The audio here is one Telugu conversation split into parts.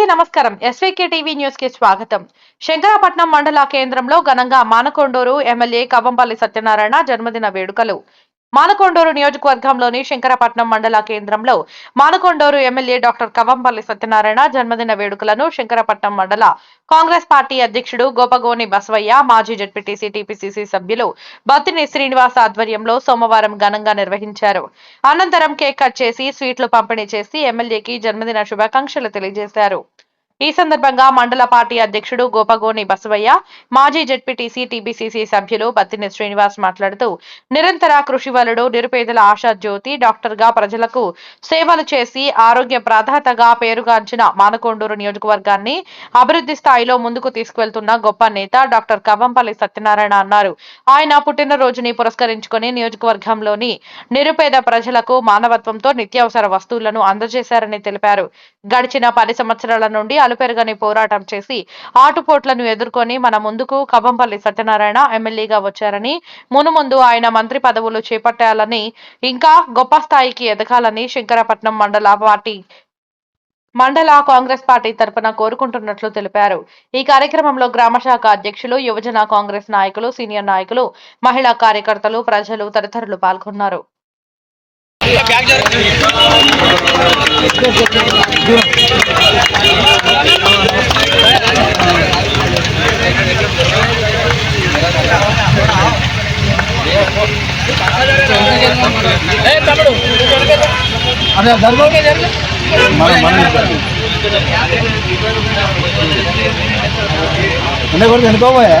అందరికీ నమస్కారం. ఎస్వీకే టీవీ న్యూస్కి స్వాగతం. శంకరాపట్నం మండల కేంద్రంలో ఘనంగా మానకొండూరు ఎమ్మెల్యే కవంపల్లి సత్యనారాయణ జన్మదిన వేడుకలు. మానకొండూరు నియోజకవర్గంలోని శంకరపట్నం మండల కేంద్రంలో మానకొండూరు ఎమ్మెల్యే డాక్టర్ కవంపల్లి సత్యనారాయణ జన్మదిన వేడుకలను శంకరపట్నం మండల కాంగ్రెస్ పార్టీ అధ్యక్షుడు గోపగోని బసవయ్య మాజీ జడ్పీటీసీ టీపీసీసీ సభ్యులు బత్తిని శ్రీనివాస్ ఆధ్వర్యంలో సోమవారం ఘనంగా నిర్వహించారు. అనంతరం కేక్ కట్ చేసి స్వీట్లు పంపిణీ చేసి ఎమ్మెల్యేకి జన్మదిన శుభాకాంక్షలు తెలియజేశారు. ఈ సందర్భంగా మండల పార్టీ అధ్యక్షుడు గోపగోని బసవయ్య మాజీ జడ్పీటీసీ టీబీసీసీ సభ్యులు బత్తిని శ్రీనివాస్ మాట్లాడుతూ నిరంతర కృషి వలుడు నిరుపేదల ఆశా జ్యోతి డాక్టర్గా ప్రజలకు సేవలు చేసి ఆరోగ్య ప్రాధాతగా పేరుగాంచిన మానకొండూరు నియోజకవర్గాన్ని అభివృద్ధి స్థాయిలో ముందుకు తీసుకువెళ్తున్న గొప్ప నేత డాక్టర్ కవంపల్లి సత్యనారాయణ అన్నారు. ఆయన పుట్టినరోజుని పురస్కరించుకొని నియోజకవర్గంలోని నిరుపేద ప్రజలకు మానవత్వంతో నిత్యావసర వస్తువులను అందజేశారని తెలిపారు. గడిచిన పది సంవత్సరాల నుండి అలుపెరగని పోరాటం చేసి ఆటుపోట్లను ఎదుర్కొని మన ముందుకు కబంపల్లి సత్యనారాయణ ఎమ్మెల్యేగా వచ్చారని మునుముందు ఆయన మంత్రి పదవులు చేపట్టాలని ఇంకా గొప్ప స్థాయికి ఎదగాలని శంకరపట్నం మండల పార్టీ మండల కాంగ్రెస్ పార్టీ తరపున కోరుకుంటున్నట్లు తెలిపారు. ఈ కార్యక్రమంలో గ్రామ శాఖ అధ్యక్షులు యువజన కాంగ్రెస్ నాయకులు సీనియర్ నాయకులు మహిళా కార్యకర్తలు ప్రజలు తదితరులు పాల్గొన్నారు. అదే ధర్మకే జరగ మనం మనం అంటే కూడా చనిపోయా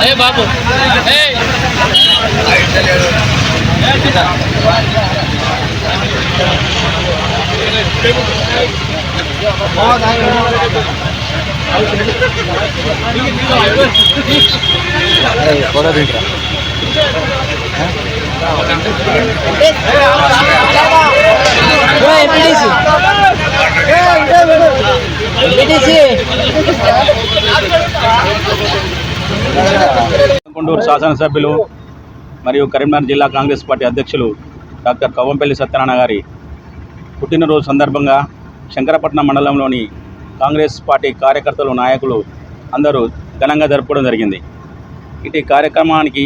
అయ్యే బాబు ఏయ్ కొండూరు శాసనసభ్యులు మరియు కరీంనగర్ జిల్లా కాంగ్రెస్ పార్టీ అధ్యక్షులు డాక్టర్ కవ్వంపల్లి సత్యనారాయణ గారి పుట్టినరోజు సందర్భంగా శంకరపట్నం మండలంలోని కాంగ్రెస్ పార్టీ కార్యకర్తలు నాయకులు అందరూ ఘనంగా జరుపుకోవడం జరిగింది. ఇటు కార్యక్రమానికి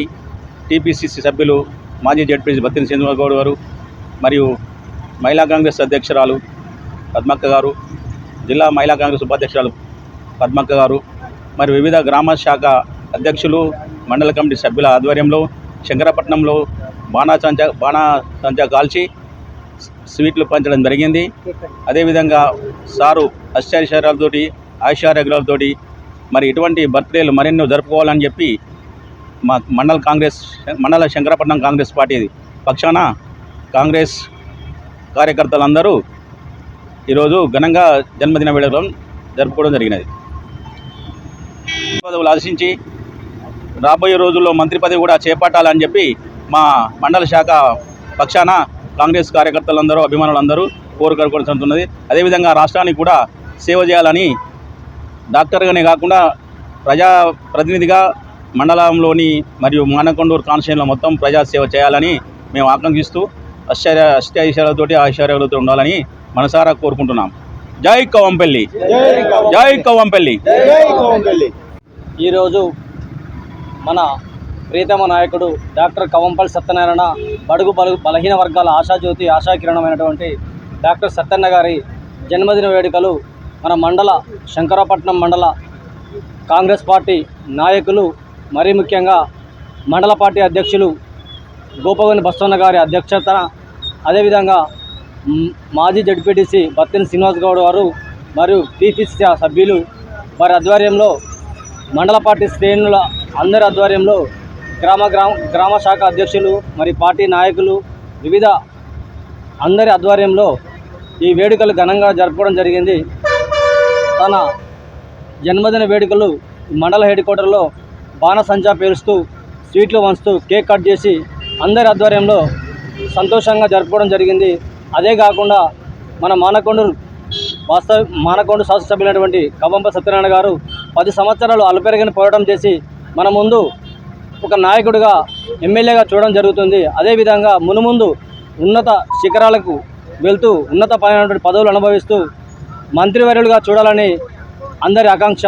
టీపీసీసీ సభ్యులు మాజీ జడ్పీసీ బత్తిన శ్రీనివాస్ గౌడ్ గారు మరియు మహిళా కాంగ్రెస్ అధ్యక్షురాలు పద్మక్క గారు జిల్లా మహిళా కాంగ్రెస్ ఉపాధ్యక్షురాలు పద్మక్క గారు మరి వివిధ గ్రామ శాఖ అధ్యక్షులు మండల కమిటీ సభ్యుల ఆధ్వర్యంలో శంకరపట్నంలో బాణాసంచ బాణాసంచ కాల్చి స్వీట్లు పంచడం జరిగింది. అదేవిధంగా సారు అష్టాచారాలతోటి ఆయుషారోగ్యాలతోటి మరి ఇటువంటి బర్త్డేలు మరెన్నో జరుపుకోవాలని చెప్పి మా మండల కాంగ్రెస్ మండల శంకరపట్నం కాంగ్రెస్ పార్టీ పక్షాన కాంగ్రెస్ కార్యకర్తలందరూ ఈరోజు ఘనంగా జన్మదిన వేడుకలను జరుపుకోవడం జరిగినది. పదవులు ఆశించి రాబోయే రోజుల్లో మంత్రి పదవి కూడా చేపట్టాలని చెప్పి మా మండల శాఖ పక్షాన కాంగ్రెస్ కార్యకర్తలందరూ అభిమానులందరూ కోరుకోరుకుంటున్నది అదేవిధంగా రాష్ట్రానికి కూడా సేవ చేయాలని డాక్టర్గానే కాకుండా ప్రజా ప్రతినిధిగా మండలంలోని మరియు మానకొండూరు కాన్స్టిట్యూన్లో మొత్తం ప్రజాసేవ చేయాలని మేము ఆకాంక్షిస్తూ అశ్చర్య అష్టాయిశాలతోటి ఐశ్వర్యాలతో ఉండాలని మనసారా కోరుకుంటున్నాం. జై కవంపల్లి. జై కవంపల్లి. ఈరోజు మన ప్రీతమ నాయకుడు డాక్టర్ కవంపల్లి సత్యనారాయణ బడుగు బలుగు బలహీన వర్గాల ఆశాజ్యోతి ఆశాకిరణమైనటువంటి డాక్టర్ సత్యన్న గారి జన్మదిన వేడుకలు మన మండల శంకరపట్నం మండల కాంగ్రెస్ పార్టీ నాయకులు మరీ ముఖ్యంగా మండల పార్టీ అధ్యక్షులు గోపగోని బస్తన్న గారి అధ్యక్షతన అదేవిధంగా మాజీ జడ్పీటీసీ బత్తిన శ్రీనివాస్ గౌడ్ గారు మరియు టీపీసీ సభ్యులు వారి ఆధ్వర్యంలో మండల పార్టీ శ్రేణుల అందరి ఆధ్వర్యంలో గ్రామ గ్రామ గ్రామ శాఖ అధ్యక్షులు మరి పార్టీ నాయకులు వివిధ అందరి ఆధ్వర్యంలో ఈ వేడుకలు ఘనంగా జరపడం జరిగింది. తన జన్మదిన వేడుకలు మండల హెడ్ క్వార్టర్లో బాణసంచా పేరుస్తూ స్వీట్లు వంచుతూ కేక్ కట్ చేసి అందరి ఆధ్వర్యంలో సంతోషంగా జరుపుకోవడం జరిగింది. అదే కాకుండా మన మానకొండూరు వాస్తవ మానకొండ శాసనసభ్యులైనటువంటి కవంప సత్యనారాయణ గారు పది సంవత్సరాలు అలుపెరగని పోరాటం చేసి మన ముందు ఒక నాయకుడిగా ఎమ్మెల్యేగా చూడడం జరుగుతుంది. అదేవిధంగా మునుముందు ఉన్నత శిఖరాలకు వెళ్తూ ఉన్నతమైనటువంటి పదవులు అనుభవిస్తూ మంత్రివర్యులుగా చూడాలని అందరి ఆకాంక్ష.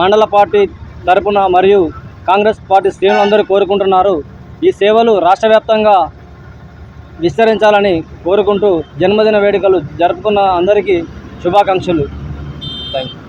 మండల పార్టీ తరపున మరియు కాంగ్రెస్ పార్టీ శ్రేణులు అందరూ కోరుకుంటున్నారు. ఈ సేవలు రాష్ట్ర వ్యాప్తంగా విస్తరించాలని కోరుకుంటూ జన్మదిన వేడుకలు జరుపుకున్న అందరికీ శుభాకాంక్షలు. Thank you